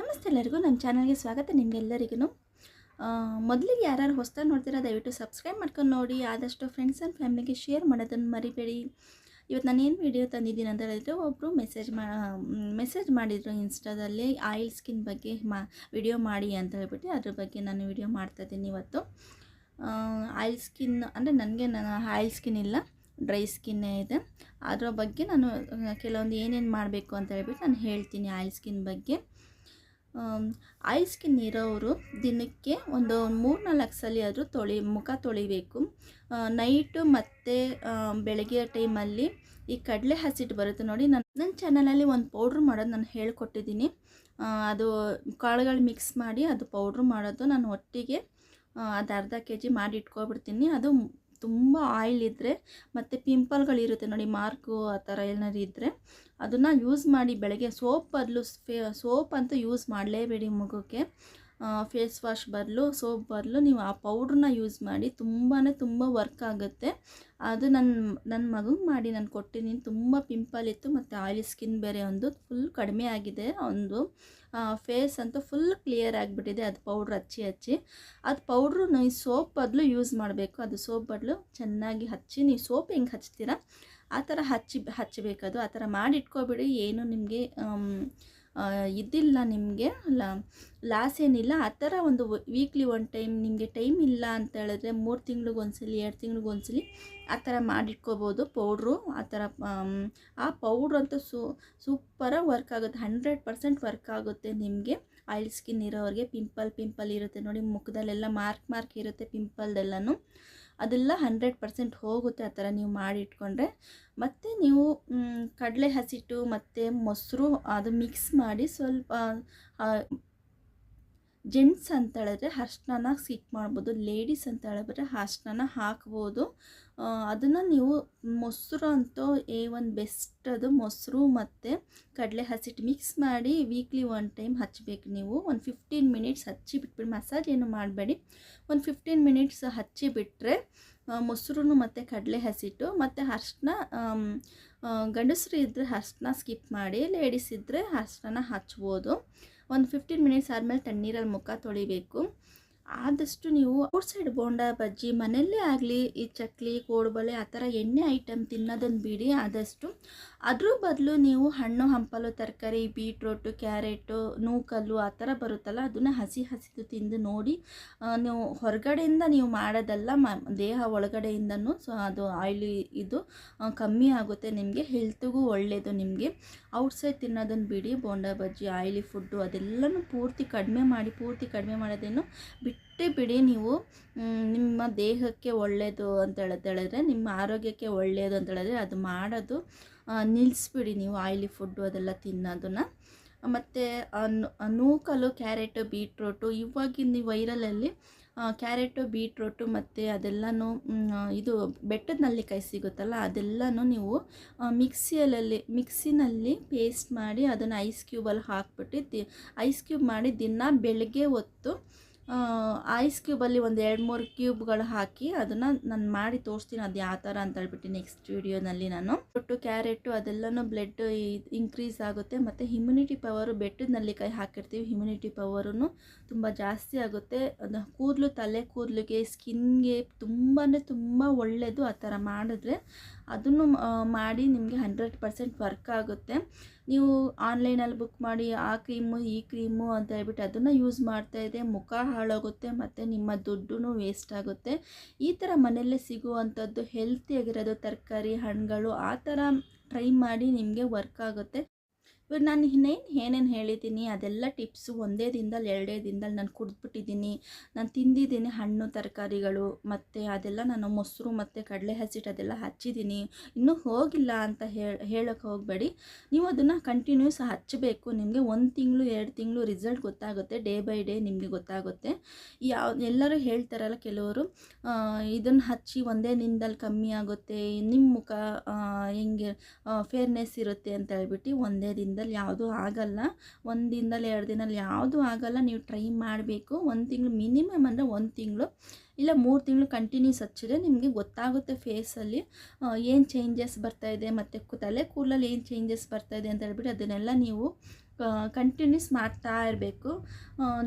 ನಮಸ್ತೆ ಎಲ್ಲರಿಗೂ, ನಮ್ಮ ಚಾನಲ್ಗೆ ಸ್ವಾಗತ ನಿಮಗೆಲ್ಲರಿಗೂ ಮೊದಲಿಗೆ ಯಾರ್ಯಾರು ಹೊಸ್ದಾಗಿ ನೋಡ್ತೀರಾ ದಯವಿಟ್ಟು ಸಬ್ಸ್ಕ್ರೈಬ್ ಮಾಡ್ಕೊಂಡು ನೋಡಿ, ಆದಷ್ಟು ಫ್ರೆಂಡ್ಸ್ ಆ್ಯಂಡ್ ಫ್ಯಾಮಿಲಿಗೆ ಶೇರ್ ಮಾಡೋದನ್ನು ಮರಿಬೇಡಿ. ಇವತ್ತು ನಾನು ಏನು ವಿಡಿಯೋ ತಂದಿದ್ದೀನಿ ಅಂತ ಹೇಳಿದ್ರೆ ಒಬ್ಬರು ಮೆಸೇಜ್ ಮಾ ಮೆಸೇಜ್ ಮಾಡಿದರು ಇನ್ಸ್ಟಾದಲ್ಲಿ ಆಯಿಲ್ ಸ್ಕಿನ್ ಬಗ್ಗೆ ಮಾ ವಿಡಿಯೋ ಮಾಡಿ ಅಂತ ಹೇಳ್ಬಿಟ್ಟು ಅದ್ರ ಬಗ್ಗೆ ನಾನು ವಿಡಿಯೋ ಮಾಡ್ತಾಯಿದ್ದೀನಿ ಇವತ್ತು. ಆಯಿಲ್ ಸ್ಕಿನ್ ಅಂದರೆ ನನಗೆ ನಾನು ಆಯಿಲ್ ಸ್ಕಿನ್ ಇಲ್ಲ ಡ್ರೈ ಸ್ಕಿನ್ನೇ ಇದೆ. ಅದರ ಬಗ್ಗೆ ನಾನು ಕೆಲವೊಂದು ಏನೇನು ಮಾಡಬೇಕು ಅಂತ ಹೇಳ್ಬಿಟ್ಟು ನಾನು ಹೇಳ್ತೀನಿ ಆಯಿಲ್ ಸ್ಕಿನ್ ಬಗ್ಗೆ. ಆಯಿಲ್ ಸ್ಕಿನ್ ಇರೋರು ದಿನಕ್ಕೆ ಒಂದು ಮೂರು ನಾಲ್ಕು ಸಲ ಆದರೂ ತೊಳಿ, ಮುಖ ತೊಳಿಬೇಕು. ನೈಟು ಮತ್ತು ಬೆಳಗ್ಗೆ ಟೈಮಲ್ಲಿ ಈ ಕಡಲೆ ಹಸಿಟ್ಟು ಬರುತ್ತೆ ನೋಡಿ. ನಾನು ನನ್ನ ಚಾನಲಲ್ಲಿ ಒಂದು ಪೌಡ್ರ್ ಮಾಡೋದು ನಾನು ಹೇಳ್ಕೊಟ್ಟಿದ್ದೀನಿ. ಅದು ಕಾಳುಗಳು ಮಿಕ್ಸ್ ಮಾಡಿ ಅದು ಪೌಡ್ರ್ ಮಾಡೋದು ನಾನು ಒಟ್ಟಿಗೆ ಅದು ಅರ್ಧ ಕೆ ಜಿ ಮಾಡಿ ಇಟ್ಕೊಬಿಡ್ತೀನಿ. ಅದು ತುಂಬ ಆಯಿಲ್ ಇದ್ದರೆ ಮತ್ತು ಪಿಂಪಲ್ಗಳಿರುತ್ತೆ ನೋಡಿ ಮಾರ್ಕು ಆ ಥರ ಏನಾದ್ರು ಇದ್ದರೆ ಅದನ್ನು ಯೂಸ್ ಮಾಡಿ ಬೆಳಗ್ಗೆ ಸೋಪ್ ಬದಲು ಸೋಪ್ ಅಂತೂ ಯೂಸ್ ಮಾಡಲೇಬೇಡಿ ಮುಖಕ್ಕೆ. ಫೇಸ್ ವಾಶ್ ಬದಲು ಸೋಪ್ ಬದಲು ನೀವು ಆ ಪೌಡ್ರನ್ನ ಯೂಸ್ ಮಾಡಿ ತುಂಬಾ ತುಂಬ ವರ್ಕ್ ಆಗುತ್ತೆ. ಅದು ನನ್ನ ನನ್ನ ಮಗಂಗೆ ಮಾಡಿ ನಾನು ಕೊಟ್ಟಿದ್ದೀನಿ ತುಂಬ ಪಿಂಪಲ್ ಇತ್ತು ಮತ್ತು ಆಯಿಲಿ ಸ್ಕಿನ್ ಬೇರೆ ಒಂದು ಫುಲ್ ಕಡಿಮೆ ಆಗಿದೆ ಒಂದು. ಫೇಸ್ ಅಂತೂ ಫುಲ್ ಕ್ಲಿಯರ್ ಆಗಿಬಿಟ್ಟಿದೆ. ಅದು ಪೌಡ್ರ್ ಹಚ್ಚಿ ಹಚ್ಚಿ. ಅದು ಪೌಡ್ರು ನೀವು ಸೋಪ್ ಬದಲು ಯೂಸ್ ಮಾಡಬೇಕು. ಅದು ಸೋಪ್ ಬದಲು ಚೆನ್ನಾಗಿ ಹಚ್ಚಿ, ನೀವು ಸೋಪ್ ಹೆಂಗೆ ಹಚ್ತೀರಾ? ಆ ಥರ ಹಚ್ಚಿ, ಹಚ್ಚಬೇಕದು. ಆ ಥರ ಮಾಡಿ ಇಟ್ಕೊಬಿಡಿ. ಏನು ನಿಮಗೆ ಇದಿಲ್ಲ ನಿಮಗೆ? ಲ ಲಾಸ್ ಏನಿಲ್ಲ? ಆ ಥರ ಒಂದು ವೀಕ್ಲಿ ಒನ್ ಟೈಮ್ ನಿಮಗೆ ಟೈಮ್ ಇಲ್ಲ ಅಂತ ಹೇಳಿದ್ರೆ ಮೂರು ತಿಂಗ್ಳಿಗೆ ಒಂದ್ಸಲಿ, ಎರಡು ತಿಂಗ್ಳಿಗೊಂದ್ಸಲಿ ಆ ಥರ ಮಾಡಿಟ್ಕೋಬೋದು. ಪೌಡ್ರು ಆ ಥರ ಆ ಪೌಡ್ರ್ ಅಂತೂ ಸೂ ಸೂಪರಾಗಿ ವರ್ಕ್ ಆಗುತ್ತೆ. ಹಂಡ್ರೆಡ್ ಪರ್ಸೆಂಟ್ ವರ್ಕ್ ಆಗುತ್ತೆ ನಿಮಗೆ. ಆಯಿಲ್ ಸ್ಕಿನ್ ಇರೋರಿಗೆ ಪಿಂಪಲ್ ಪಿಂಪಲ್ ಇರುತ್ತೆ ನೋಡಿ, ಮುಖದಲ್ಲೆಲ್ಲ ಮಾರ್ಕ್ ಮಾರ್ಕ್ ಇರುತ್ತೆ ಪಿಂಪಲ್ದೆಲ್ಲನೂ ಅದೆಲ್ಲ ಹಂಡ್ರೆಡ್ ಪರ್ಸೆಂಟ್ ಹೋಗುತ್ತೆ ಆ ಥರ ನೀವು ಮಾಡಿ ಇಟ್ಕೊಂಡ್ರೆ ಮತ್ತು ನೀವು ಕಡಲೆ ಹಸಿಟ್ಟು ಮತ್ತು ಮೊಸರು ಅದು ಮಿಕ್ಸ್ ಮಾಡಿ ಸ್ವಲ್ಪ ಜೆಂಟ್ಸ್ ಅಂತ ಹೇಳಿದ್ರೆ ಅರ್ಶನ ಸ್ಕಿಪ್ ಮಾಡ್ಬೋದು ಲೇಡೀಸ್ ಅಂತ ಹೇಳಿದ್ರೆ ಅರ್ಶನ ಹಾಕ್ಬೋದು. ಅದನ್ನು ನೀವು ಮೊಸರು ಅಂತೂ ಏ ಒಂದು ಬೆಸ್ಟ್ ಅದು ಮೊಸರು ಮತ್ತು ಕಡಲೆ ಹಸಿಟ್ಟು ಮಿಕ್ಸ್ ಮಾಡಿ ವೀಕ್ಲಿ ಒನ್ ಟೈಮ್ ಹಚ್ಚಬೇಕು ನೀವು. ಒಂದು ಫಿಫ್ಟೀನ್ ಮಿನಿಟ್ಸ್ ಹಚ್ಚಿ ಬಿಟ್ಬಿಡಿ ಮಸಾಜ್ ಏನು ಮಾಡಬೇಡಿ. ಒಂದು ಫಿಫ್ಟೀನ್ ಮಿನಿಟ್ಸ್ ಹಚ್ಚಿ ಬಿಟ್ಟರೆ ಮೊಸರು ಮತ್ತು ಕಡಲೆ ಹಸಿಟ್ಟು ಮತ್ತು ಅರ್ಶನ ಗಂಡಸರು ಇದ್ದರೆ ಅರ್ಶನ ಸ್ಕಿಪ್ ಮಾಡಿ ಲೇಡೀಸ್ ಇದ್ದರೆ ಅರ್ಶನ ಹಚ್ಬೋದು. ಒಂದು ಫಿಫ್ಟೀನ್ ಮಿನಿಟ್ಸ್ ಆದಮೇಲೆ ತಣ್ಣೀರಲ್ಲಿ ಮುಖ ತೊಳಿಬೇಕು. ಆದಷ್ಟು ನೀವು ಔಟ್ಸೈಡ್ ಬೋಂಡ, ಬಜ್ಜಿ, ಮನೆಯಲ್ಲೇ ಆಗಲಿ ಈ ಚಕ್ಲಿ, ಕೋಡುಬಳೆ ಆ ಥರ ಎಣ್ಣೆ ಐಟಮ್ ತಿನ್ನೋದನ್ನು ಬಿಡಿ ಆದಷ್ಟು. ಅದ್ರ ಬದಲು ನೀವು ಹಣ್ಣು, ಹಂಪಲು, ತರಕಾರಿ ಬೀಟ್ರೋಟು ಕ್ಯಾರೆಟು ನೂಕಲ್ಲು ಆ ಥರ ಬರುತ್ತಲ್ಲ, ಅದನ್ನು ಹಸಿ ಹಸಿದು ತಿಂದು ನೋಡಿ ನೀವು ಹೊರಗಡೆಯಿಂದ ನೀವು ಮಾಡೋದಲ್ಲ, ಮ, ದೇಹ ಒಳಗಡೆಯಿಂದನೂ ಸೊ, ಅದು ಆಯಿಲಿ ಇದು ಕಮ್ಮಿ ಆಗುತ್ತೆ ನಿಮಗೆ ಹೆಲ್ತ್ಗೂ ಒಳ್ಳೆಯದು ನಿಮಗೆ. ಔಟ್ಸೈಡ್ ತಿನ್ನೋದನ್ನು ಬಿಡಿ, ಬೋಂಡ, ಬಜ್ಜಿ ಆಯಿಲಿ ಫುಡ್ಡು ಅದೆಲ್ಲನೂ ಪೂರ್ತಿ ಕಡಿಮೆ ಮಾಡಿ, ಪೂರ್ತಿ ಕಡಿಮೆ ಮಾಡೋದೇನು ಬಿಟ್ಟೇ ಬಿಡಿ ನೀವು ನಿಮ್ಮ ದೇಹಕ್ಕೆ ಒಳ್ಳೆಯದು ಅಂತ ಹೇಳಿದ್ರೆ, ನಿಮ್ಮ ಆರೋಗ್ಯಕ್ಕೆ ಒಳ್ಳೆಯದು ಅಂತ ಹೇಳಿದ್ರೆ ಅದು ಮಾಡೋದು ನಿಲ್ಲಿಸ್ಬಿಡಿ ನೀವು ಆಯಿಲಿ ಫುಡ್ಡು ಅದೆಲ್ಲ ತಿನ್ನೋದನ್ನು. ಮತ್ತು ನೂಕಲು ಕ್ಯಾರೆಟು, ಬೀಟ್ರೋಟು, ಇವಾಗಿನ ವೈರಲಲ್ಲಿ ಕ್ಯಾರೆಟು, ಬೀಟ್ರೋಟು ಮತ್ತು ಅದೆಲ್ಲನೂ ಇದು ಬೆಟ್ಟದ ನಲ್ಲಿಕಾಯಿ ಸಿಗುತ್ತಲ್ಲ, ಅದೆಲ್ಲನೂ ನೀವು ಮಿಕ್ಸಿಯಲ್ಲಿ ಮಿಕ್ಸಿನಲ್ಲಿ ಪೇಸ್ಟ್ ಮಾಡಿ ಅದನ್ನು ಐಸ್ ಕ್ಯೂಬಲ್ಲಿ ಹಾಕ್ಬಿಟ್ಟು ಐಸ್ ಕ್ಯೂಬ್ ಮಾಡಿ ದಿನ ಬೆಳಗ್ಗೆ ಹೊತ್ತು ಐಸ್ ಕ್ಯೂಬಲ್ಲಿ ಒಂದು ಎರಡು ಮೂರು ಕ್ಯೂಬ್ಗಳು ಹಾಕಿ ಅದನ್ನು ನಾನು ಮಾಡಿ ತೋರಿಸ್ತೀನಿ. ಅದು ಯಾವ ಥರ ಅಂತ ಹೇಳ್ಬಿಟ್ಟು ನೆಕ್ಸ್ಟ್ ವೀಡಿಯೋನಲ್ಲಿ ನಾನು. ಒಟ್ಟು ಕ್ಯಾರೆಟು ಅದೆಲ್ಲನೂ ಬ್ಲಡ್ ಇನ್ಕ್ರೀಸ್ ಆಗುತ್ತೆ. ಮತ್ತು ಇಮ್ಯುನಿಟಿ ಪವರು ಬೆಟ್ಟದ ನಲ್ಲಿಕಾಯಿ ಹಾಕಿರ್ತೀವಿ. ಇಮ್ಯುನಿಟಿ ಪವರು ತುಂಬ ಜಾಸ್ತಿ ಆಗುತ್ತೆ. ಅದು ಕೂದಲು ತಲೆ ಕೂದಲಿಗೆ ಸ್ಕಿನ್ಗೆ ತುಂಬಾ ತುಂಬ ಒಳ್ಳೆಯದು ಆ ಥರ ಮಾಡಿದ್ರೆ. ಅದನ್ನು ಮಾಡಿ ನಿಮಗೆ ಹಂಡ್ರೆಡ್ ಪರ್ಸೆಂಟ್ ವರ್ಕ್ ಆಗುತ್ತೆ. ನೀವು ಆನ್ಲೈನಲ್ಲಿ ಬುಕ್ ಮಾಡಿ, ಆ ಕ್ರೀಮು ಈ ಕ್ರೀಮು ಅಂತ ಹೇಳ್ಬಿಟ್ಟು ಅದನ್ನು ಯೂಸ್ ಮಾಡ್ತಾ ಇದೆ ಮುಖ ಹಾಳಾಗುತ್ತೆ ಮತ್ತು ನಿಮ್ಮ ದುಡ್ಡು ವೇಸ್ಟ್ ಆಗುತ್ತೆ. ಈ ಥರ ಮನೆಯಲ್ಲೇ ಸಿಗುವಂಥದ್ದು ಹೆಲ್ತಿಯಾಗಿರೋದು ತರಕಾರಿ, ಹಣ್ಣುಗಳು ಆ ಥರ ಟ್ರೈ ಮಾಡಿ ನಿಮಗೆ ವರ್ಕ್ ಆಗುತ್ತೆ. ಇವಾಗ ನಾನು ಇನ್ನೇನು ಏನೇನು ಹೇಳಿದ್ದೀನಿ, ಅದೆಲ್ಲ ಟಿಪ್ಸು ಒಂದೇ ದಿನದಲ್ಲಿ, ಎರಡೇ ದಿನದಲ್ಲಿ ನಾನು ಕುಡಿದ್ಬಿಟ್ಟಿದ್ದೀನಿ. ನಾನು ತಿಂದಿದ್ದೀನಿ ಹಣ್ಣು, ತರಕಾರಿಗಳು, ಮತ್ತು ಅದೆಲ್ಲ ನಾನು ಮೊಸರು ಮತ್ತು ಕಡಲೆ ಹಸಿಟ್ಟು ಅದೆಲ್ಲ ಹಚ್ಚಿದ್ದೀನಿ. ಇನ್ನೂ ಹೋಗಿಲ್ಲ ಅಂತ ಹೇಳಿ ಹೇಳೋಕ್ಕೆ ಹೋಗಬೇಡಿ. ನೀವು ಅದನ್ನು ಕಂಟಿನ್ಯೂಸ್ ಹಚ್ಚಬೇಕು ನಿಮಗೆ ಒಂದು ತಿಂಗಳು, ಎರಡು ತಿಂಗಳು ರಿಸಲ್ಟ್ ಗೊತ್ತಾಗುತ್ತೆ, ಡೇ ಬೈ ಡೇ ನಿಮಗೆ ಗೊತ್ತಾಗುತ್ತೆ. ಯಾವ, ಎಲ್ಲರೂ ಹೇಳ್ತಾರಲ್ಲ ಕೆಲವರು ಇದನ್ನು ಹಚ್ಚಿ ಒಂದೇ ದಿನದಲ್ಲಿ ಕಮ್ಮಿ ಆಗುತ್ತೆ. ನಿಮ್ಮ ಮುಖ ಹೆಂಗೆ ಫೇರ್ನೆಸ್ ಇರುತ್ತೆ ಅಂತ ಹೇಳ್ಬಿಟ್ಟು ಒಂದೇ ದಿನದಲ್ಲಿ ಯಾವುದೂ ಆಗಲ್ಲ. ಒಂದು ದಿನದಲ್ಲಿ ಎರಡು ದಿನದಲ್ಲಿ ಯಾವುದೂ ಆಗಲ್ಲ. ನೀವು ಟ್ರೈ ಮಾಡಬೇಕು. ಒಂದು ತಿಂಗಳು ಮಿನಿಮಮ್ ಅಂದರೆ ಒಂದು ತಿಂಗಳು. ಇಲ್ಲ ಮೂರು ತಿಂಗಳು ಕಂಟಿನ್ಯೂಸ್ ಹಚ್ಚಿದ್ರೆ ನಿಮಗೆ ಗೊತ್ತಾಗುತ್ತೆ ಫೇಸಲ್ಲಿ ಏನು ಚೇಂಜಸ್ ಬರ್ತಾಯಿದೆ ಮತ್ತು ತಲೆ ಕೂದಲಲ್ಲಿ ಏನು ಚೇಂಜಸ್ ಬರ್ತಾಯಿದೆ ಅಂತ ಹೇಳ್ಬಿಟ್ಟು ಅದನ್ನೆಲ್ಲ ನೀವು ಕಂಟಿನ್ಯೂಸ್ ಮಾಡ್ತಾ ಇರಬೇಕು.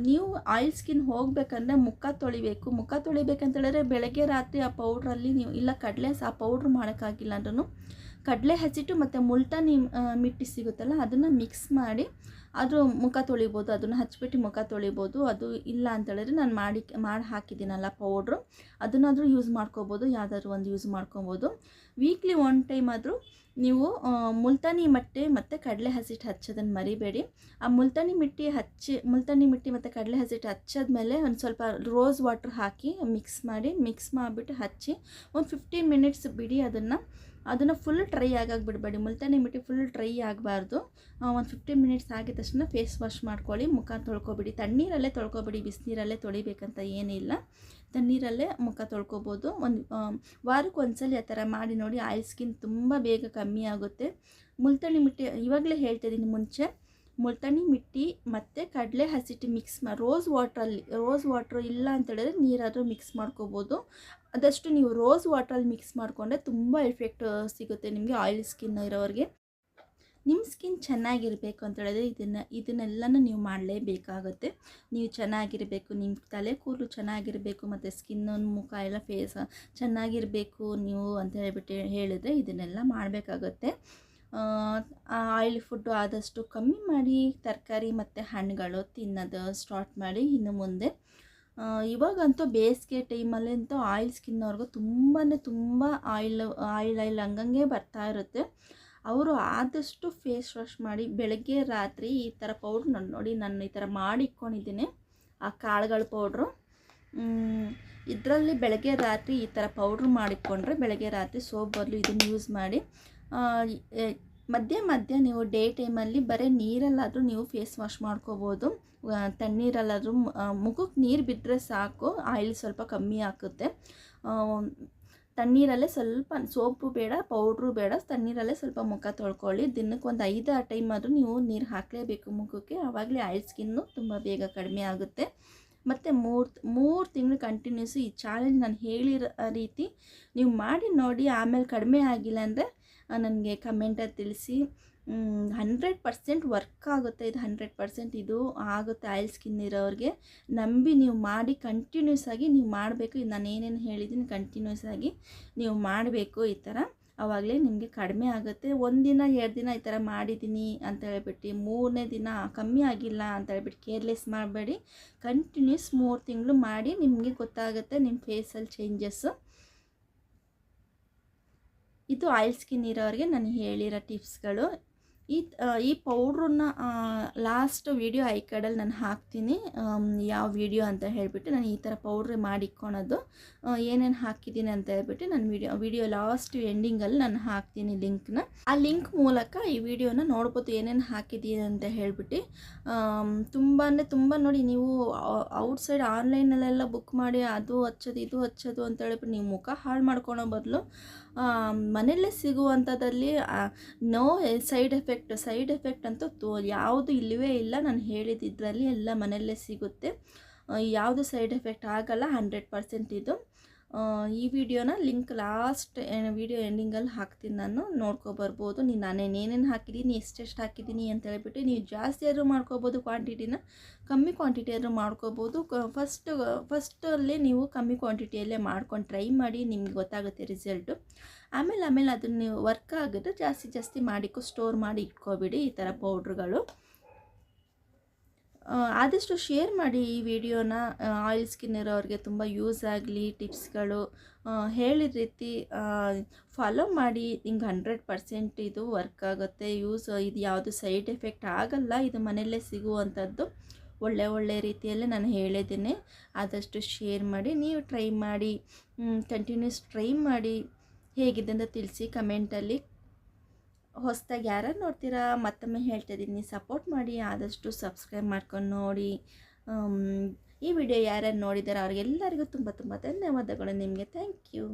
ನೀವು ಆಯಿಲ್ ಸ್ಕಿನ್ ಹೋಗಬೇಕಂದ್ರೆ ಮುಖ ತೊಳಿಬೇಕು. ಮುಖ ತೊಳಿಬೇಕಂತ ಹೇಳಿದ್ರೆ ಬೆಳಗ್ಗೆ ರಾತ್ರಿ ಆ ಪೌಡ್ರಲ್ಲಿ ನೀವು, ಇಲ್ಲ ಕಡಲೆ ಆ ಪೌಡ್ರ್ ಮಾಡೋಕ್ಕಾಗಿಲ್ಲ ಅಂದ್ರೂ ಕಡಲೆ ಹಚ್ಚಿಟ್ಟು ಮತ್ತು ಮುಲ್ಟಾ ಮಿಟ್ಟಿ ಸಿಗುತ್ತಲ್ಲ, ಅದನ್ನು ಮಿಕ್ಸ್ ಮಾಡಿ ಅದು ಮುಖ ತೊಳಿಬೋದು, ಅದನ್ನು ಹಚ್ಚಿಬಿಟ್ಟು ಮುಖ ತೊಳಿಬೋದು, ಅದು ಇಲ್ಲ ಅಂತ ಹೇಳಿದ್ರೆ ನಾನು ಮಾಡಿ ಮಾಡಿ ಹಾಕಿದ್ದೀನಲ್ಲ ಪೌಡ್ರು ಅದನ್ನಾದರೂ ಯೂಸ್ ಮಾಡ್ಕೋಬೋದು, ಯಾವುದಾದ್ರೂ ಒಂದು ಯೂಸ್ ಮಾಡ್ಕೊಬೋದು. ವೀಕ್ಲಿ ಒನ್ ಟೈಮ್ ಆದರೂ ನೀವು ಮುಲ್ತಾನಿ ಮಟ್ಟೆ ಮತ್ತು ಕಡಲೆ ಹಸಿಟ್ಟು ಹಚ್ಚೋದನ್ನು ಮರಿಬೇಡಿ. ಆ ಮುಲ್ತಾನಿ ಮಿಟ್ಟಿ ಹಚ್ಚಿ, ಮುಲ್ತಾನಿ ಮಿಟ್ಟಿ ಮತ್ತು ಕಡಲೆ ಹಸಿಟ್ಟು ಹಚ್ಚಾದ್ಮೇಲೆ ಒಂದು ಸ್ವಲ್ಪ ರೋಸ್ ವಾಟ್ರ್ ಹಾಕಿ ಮಿಕ್ಸ್ ಮಾಡಿ ಮಿಕ್ಸ್ ಮಾಡಿಬಿಟ್ಟು ಹಚ್ಚಿ, ಒಂದು ಫಿಫ್ಟೀನ್ ಮಿನಿಟ್ಸ್ ಬಿಡಿ ಅದನ್ನು ಅದನ್ನು ಫುಲ್ ಡ್ರೈ ಆಗಾಗ ಬಿಡಬೇಡಿ. ಮುಲ್ತಾನಿ ಮಿಟ್ಟಿ ಫುಲ್ ಡ್ರೈ ಆಗಬಾರ್ದು. ಒಂದು ಫಿಫ್ಟೀನ್ ಮಿನಿಟ್ಸ್ ಆಗಿದ ತಕ್ಷಣ ಫೇಸ್ ವಾಶ್ ಮಾಡ್ಕೊಳ್ಳಿ, ಮುಖ ತೊಳ್ಕೊಬಿಡಿ. ತಣ್ಣೀರಲ್ಲೇ ತೊಳ್ಕೊಬಿಡಿ, ಬಿಸಿನೀರಲ್ಲೇ ತೊಳಿಬೇಕಂತ ಏನಿಲ್ಲ ತಣ್ಣೀರಲ್ಲೇ ಮುಖ ತೊಳ್ಕೊಬೋದು. ಒಂದು ವಾರಕ್ಕೆ ಒಂದ್ಸಲ ಆ ಥರ ಮಾಡಿ ನೋಡಿ ಆಯಿಲ್ ಸ್ಕಿನ್ ತುಂಬ ಬೇಗ ಕಮ್ಮಿ ಆಗುತ್ತೆ. ಮುಲ್ತಾನಿ ಮಿಟ್ಟಿ, ಇವಾಗಲೇ ಹೇಳ್ತಿದ್ದೀನಿ ಮುಂಚೆ ಮುಲ್ತಾನಿ ಮಿಟ್ಟಿ ಮತ್ತು ಕಡಲೆ ಹಸಿಟ್ಟು ಮಿಕ್ಸ್ ಮಾ ರೋಸ್ ವಾಟ್ರಲ್ಲಿ ರೋಸ್ ವಾಟ್ರು ಇಲ್ಲ ಅಂತೇಳಿದ್ರೆ ನೀರಾದರೂ ಮಿಕ್ಸ್ ಮಾಡ್ಕೋಬೋದು. ಆದಷ್ಟು ನೀವು ರೋಸ್ ವಾಟ್ರಲ್ಲಿ ಮಿಕ್ಸ್ ಮಾಡಿಕೊಂಡ್ರೆ ತುಂಬ ಎಫೆಕ್ಟ್ ಸಿಗುತ್ತೆ ನಿಮಗೆ ಆಯಿಲ್ ಸ್ಕಿನ್ ಇರೋರಿಗೆ ನಿಮ್ಮ ಸ್ಕಿನ್ ಚೆನ್ನಾಗಿರಬೇಕು ಅಂತ ಹೇಳಿದ್ರೆ ಇದನ್ನು, ಇದನ್ನೆಲ್ಲನೂ ನೀವು ಮಾಡಲೇಬೇಕಾಗುತ್ತೆ. ನೀವು ಚೆನ್ನಾಗಿರಬೇಕು, ನಿಮ್ಮ ತಲೆ ಕೂದಲು ಚೆನ್ನಾಗಿರಬೇಕು, ಮತ್ತು ಸ್ಕಿನ್ ಮುಖ ಎಲ್ಲ ಫೇಸ್ ಚೆನ್ನಾಗಿರಬೇಕು ನೀವು ಅಂತ ಹೇಳ್ಬಿಟ್ಟು ಹೇಳಿದ್ರೆ ಇದನ್ನೆಲ್ಲ ಮಾಡಬೇಕಾಗುತ್ತೆ. ಆಯಿಲ್ ಫುಡ್ಡು ಆದಷ್ಟು ಕಮ್ಮಿ ಮಾಡಿ ತರಕಾರಿ ಮತ್ತು ಹಣ್ಣುಗಳು ತಿನ್ನೋದು ಸ್ಟಾರ್ಟ್ ಮಾಡಿ ಇನ್ನು ಮುಂದೆ. ಇವಾಗಂತೂ ಬೇಸಿಗೆ ಟೈಮಲ್ಲಂತೂ ಆಯಿಲ್ ಸ್ಕಿನ್ನವ್ರಿಗೂ ತುಂಬಾ ತುಂಬ ಆಯಿಲ್ ಆಯಿಲ್ ಆಯಿಲ್ ಹಂಗಂಗೆ ಬರ್ತಾ ಇರುತ್ತೆ. ಅವರು ಆದಷ್ಟು ಫೇಸ್ ವಾಶ್ ಮಾಡಿ ಬೆಳಗ್ಗೆ ರಾತ್ರಿ ಈ ಥರ ಪೌಡ್ರ್ ನಾನು ನೋಡಿ ನಾನು ಈ ಥರ ಮಾಡಿ ಇಟ್ಕೊಂಡಿದ್ದೀನಿ ಆ ಕಾಳುಗಳ ಪೌಡ್ರು. ಇದರಲ್ಲಿ ಬೆಳಗ್ಗೆ ರಾತ್ರಿ ಈ ಥರ ಪೌಡ್ರ್ ಮಾಡಿಕೊಂಡ್ರೆ ಬೆಳಗ್ಗೆ ರಾತ್ರಿ ಸೋಪ್ ಬದಲು ಇದನ್ನು ಯೂಸ್ ಮಾಡಿ ಮಧ್ಯೆ ಮಧ್ಯ ನೀವು ಡೇ ಟೈಮಲ್ಲಿ ಬರೀ ನೀರಲ್ಲಾದರೂ ನೀವು ಫೇಸ್ ವಾಶ್ ಮಾಡ್ಕೋಬೋದು. ತಣ್ಣೀರಲ್ಲಾದರೂ ಮುಖಕ್ಕೆ ನೀರು ಬಿದ್ದರೆ ಸಾಕು. ಆಯಿಲ್ ಸ್ವಲ್ಪ ಕಮ್ಮಿ ಆಗುತ್ತೆ ತಣ್ಣೀರಲ್ಲೇ ಸ್ವಲ್ಪ ಸೋಪು ಬೇಡ, ಪೌಡ್ರು ಬೇಡ. ತಣ್ಣೀರಲ್ಲೇ ಸ್ವಲ್ಪ ಮುಖ ತೊಳ್ಕೊಳ್ಳಿ. ದಿನಕ್ಕೆ ಒಂದು ಐದು ಆ ಟೈಮ್ ಆದರೂ ನೀವು ನೀರು ಹಾಕಲೇಬೇಕು ಮುಖಕ್ಕೆ. ಆವಾಗಲೇ ಆಯಿಲ್ ಸ್ಕಿನ್ನು ತುಂಬ ಬೇಗ ಕಡಿಮೆ ಆಗುತ್ತೆ. ಮತ್ತು ಮೂರು ಮೂರು ತಿಂಗಳು ಕಂಟಿನ್ಯೂಸ್ ಈ ಚಾಲೆಂಜ್ ನಾನು ಹೇಳಿರೋ ರೀತಿ ನೀವು ಮಾಡಿ ನೋಡಿ, ಆಮೇಲೆ ಕಡಿಮೆ ಆಗಿಲ್ಲ ಅಂದರೆ ನನಗೆ ಕಮೆಂಟಲ್ಲಿ ತಿಳಿಸಿ ಹಂಡ್ರೆಡ್ ಪರ್ಸೆಂಟ್ ವರ್ಕ್ ಆಗುತ್ತೆ, ಇದು ಹಂಡ್ರೆಡ್ ಪರ್ಸೆಂಟ್ ಇದು ಆಗುತ್ತೆ ಆಯಿಲ್ ಸ್ಕಿನ್ ಇರೋರಿಗೆ. ನಂಬಿ ನೀವು ಮಾಡಿ ಕಂಟಿನ್ಯೂಸ್ ಆಗಿ ನೀವು ಮಾಡಬೇಕು. ನಾನು ಏನೇನು ಹೇಳಿದ್ದೀನಿ ಕಂಟಿನ್ಯೂಸ್ ಆಗಿ ನೀವು ಮಾಡಬೇಕು ಈ ಥರ. ಆವಾಗಲೇ ನಿಮಗೆ ಕಡಿಮೆ ಆಗುತ್ತೆ. ಒಂದಿನ ಎರಡು ದಿನ ಈ ಥರ ಮಾಡಿದ್ದೀನಿ ಅಂತ ಹೇಳ್ಬಿಟ್ಟು, ಮೂರನೇ ದಿನ ಕಮ್ಮಿ ಆಗಿಲ್ಲ ಅಂತ ಹೇಳ್ಬಿಟ್ಟು ಕೇರ್ಲೆಸ್ ಮಾಡಬೇಡಿ. ಕಂಟಿನ್ಯೂಸ್ ಮೂರು ತಿಂಗಳು ಮಾಡಿ ನಿಮಗೆ ಗೊತ್ತಾಗುತ್ತೆ ನಿಮ್ಮ ಫೇಸಲ್ಲಿ ಚೇಂಜಸ್ಸು ಇದು ಆಯಿಲ್ ಸ್ಕಿನ್ ಇರೋರಿಗೆ ನಾನು ಹೇಳಿರೋ ಟಿಪ್ಸ್ಗಳು ಈ ಈ ಪೌಡ್ರನ್ನ ಲಾಸ್ಟ್ ವೀಡಿಯೋ ಐ ಕಾರ್ಡಲ್ಲಿ ನಾನು ಹಾಕ್ತೀನಿ. ಯಾವ ವಿಡಿಯೋ ಅಂತ ಹೇಳಿಬಿಟ್ಟು ನಾನು ಈ ಥರ ಪೌಡ್ರ್ ಮಾಡಿಕ್ಕೊಳೋದು ಏನೇನು ಹಾಕಿದ್ದೀನಿ ಅಂತ ಹೇಳ್ಬಿಟ್ಟು ನಾನು ವಿಡಿಯೋ ವಿಡಿಯೋ ಲಾಸ್ಟ್ ಎಂಡಿಂಗಲ್ಲಿ ನಾನು ಹಾಕ್ತೀನಿ ಲಿಂಕ್ನ ಆ ಲಿಂಕ್ ಮೂಲಕ ಈ ವಿಡಿಯೋನ ನೋಡ್ಬೋದು ಏನೇನು ಹಾಕಿದ್ದೀನಿ ಅಂತ ಹೇಳ್ಬಿಟ್ಟು. ತುಂಬ ಅಂದರೆ ತುಂಬ ನೋಡಿ ನೀವು ಔಟ್ಸೈಡ್ ಆನ್ಲೈನಲ್ಲೆಲ್ಲ ಬುಕ್ ಮಾಡಿ ಅದು ಹಚ್ಚೋದು, ಇದು ಹಚ್ಚೋದು ಅಂತ ಹೇಳ್ಬಿಟ್ಟು ನೀವು ಮುಖ ಹಾಳು ಮಾಡ್ಕೊಳೋ ಬದಲು ಮನೆಯಲ್ಲೇ ಸಿಗುವಂಥದ್ರಲ್ಲಿ no side effect side effect ಅಂತೂ ತೋ, ಯಾವುದು ಇಲ್ಲವೇ ಇಲ್ಲ. ನಾನು ಹೇಳಿದಿದ್ರಲ್ಲಿ ಎಲ್ಲ ಮನೆಯಲ್ಲೇ ಸಿಗುತ್ತೆ. ಯಾವುದು ಸೈಡ್ ಎಫೆಕ್ಟ್ ಆಗಲ್ಲ ಹಂಡ್ರೆಡ್ ಪರ್ಸೆಂಟ್ ಇದು. ಈ ವಿಡಿಯೋನ ಲಿಂಕ್ ಲಾಸ್ಟ್ ವಿಡಿಯೋ ಎಂಡಿಂಗಲ್ಲಿ ಹಾಕ್ತೀನಿ ನಾನು. ನೋಡ್ಕೊಬರ್ಬೋದು ನೀನು ನಾನೇನು ಏನೇನು ಹಾಕಿದ್ದೀನಿ ಎಷ್ಟೆಷ್ಟು ಹಾಕಿದ್ದೀನಿ ಅಂತ ಹೇಳಿಬಿಟ್ಟು ನೀವು ಜಾಸ್ತಿ ಆದರೂ ಮಾಡ್ಕೋಬೋದು ಕ್ವಾಂಟಿಟಿನ ಕಮ್ಮಿ ಕ್ವಾಂಟಿಟಿ ಆದರೂ ಮಾಡ್ಕೋಬೋದು. ಫಸ್ಟ್ ಫಸ್ಟಲ್ಲೇ ನೀವು ಕಮ್ಮಿ ಕ್ವಾಂಟಿಟಿಯಲ್ಲೇ ಮಾಡ್ಕೊಂಡು ಟ್ರೈ ಮಾಡಿ ನಿಮ್ಗೆ ಗೊತ್ತಾಗುತ್ತೆ ರಿಸಲ್ಟು ಆಮೇಲೆ ಆಮೇಲೆ ಅದನ್ನು ವರ್ಕ್ ಆಗಿದ್ರೆ ಜಾಸ್ತಿ ಜಾಸ್ತಿ ಮಾಡಿಕ್ಕೂ ಸ್ಟೋರ್ ಮಾಡಿ ಇಟ್ಕೋಬಿಡಿ ಈ ಥರ ಪೌಡ್ರುಗಳು ಆದಷ್ಟು ಶೇರ್ ಮಾಡಿ ಈ ವಿಡಿಯೋನ ಆಯಿಲ್ ಸ್ಕಿನ್ ಇರೋರಿಗೆ ತುಂಬ ಯೂಸ್ ಆಗಲಿ ಟಿಪ್ಸ್ಗಳು ಹೇಳಿದ ರೀತಿ ಫಾಲೋ ಮಾಡಿ, ನಿಂಗೆ ಹಂಡ್ರೆಡ್ ಪರ್ಸೆಂಟ್ ಇದು ವರ್ಕ್ ಆಗುತ್ತೆ ಯೂಸ್ ಇದು ಯಾವುದು ಸೈಡ್ ಎಫೆಕ್ಟ್ ಆಗಲ್ಲ, ಇದು ಮನೆಯಲ್ಲೇ ಸಿಗುವಂಥದ್ದು, ಒಳ್ಳೆ ಒಳ್ಳೆ ರೀತಿಯಲ್ಲೇ ನಾನು ಹೇಳಿದ್ದೀನಿ, ಆದಷ್ಟು ಶೇರ್ ಮಾಡಿ, ನೀವು ಟ್ರೈ ಮಾಡಿ ಕಂಟಿನ್ಯೂಸ್ ಟ್ರೈ ಮಾಡಿ, ಹೇಗಿದೆ ಅಂತ ತಿಳಿಸಿ ಕಮೆಂಟಲ್ಲಿ ಹೊಸದಾಗಿ ಯಾರು ನೋಡ್ತೀರಾ, ಮತ್ತೊಮ್ಮೆ ಹೇಳ್ತಾ ಇದ್ದೀನಿ. ಸಪೋರ್ಟ್ ಮಾಡಿ, ಆದಷ್ಟು ಸಬ್ಸ್ಕ್ರೈಬ್ ಮಾಡ್ಕೊಂಡು ನೋಡಿ. ಈ ವಿಡಿಯೋ ಯಾರ್ಯಾರು ನೋಡಿದ್ದಾರೆ ಅವ್ರಿಗೆಲ್ಲರಿಗೂ ತುಂಬ ತುಂಬ ಧನ್ಯವಾದಗಳು ನಿಮಗೆ. Thank you.